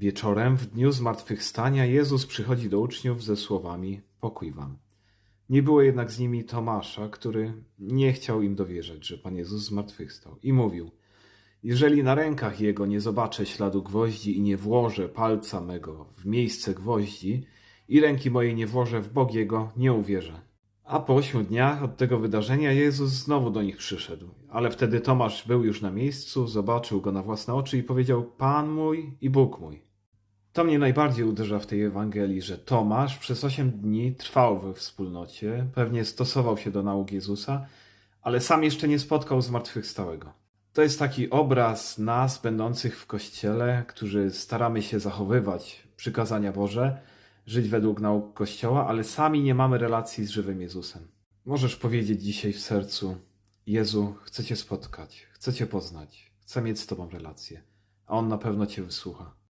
Wieczorem, w dniu zmartwychwstania, Jezus przychodzi do uczniów ze słowami: Pokój wam. Nie było jednak z nimi Tomasza, który nie chciał im dowierzać, że Pan Jezus zmartwychwstał. I mówił: Jeżeli na rękach jego nie zobaczę śladu gwoździ i nie włożę palca mego w miejsce gwoździ i ręki mojej nie włożę w bok jego, nie uwierzę. A po ośmiu dniach od tego wydarzenia Jezus znowu do nich przyszedł. Ale wtedy Tomasz był już na miejscu, zobaczył go na własne oczy i powiedział: Pan mój i Bóg mój. To mnie najbardziej uderza w tej Ewangelii, że Tomasz przez osiem dni trwał we wspólnocie, pewnie stosował się do nauk Jezusa, ale sam jeszcze nie spotkał zmartwychwstałego. To jest taki obraz nas, będących w kościele, którzy staramy się zachowywać przykazania Boże, żyć według nauk Kościoła, ale sami nie mamy relacji z żywym Jezusem. Możesz powiedzieć dzisiaj w sercu: Jezu, chcę Cię spotkać, chcę Cię poznać, chcę mieć z Tobą relację, a On na pewno Cię wysłucha.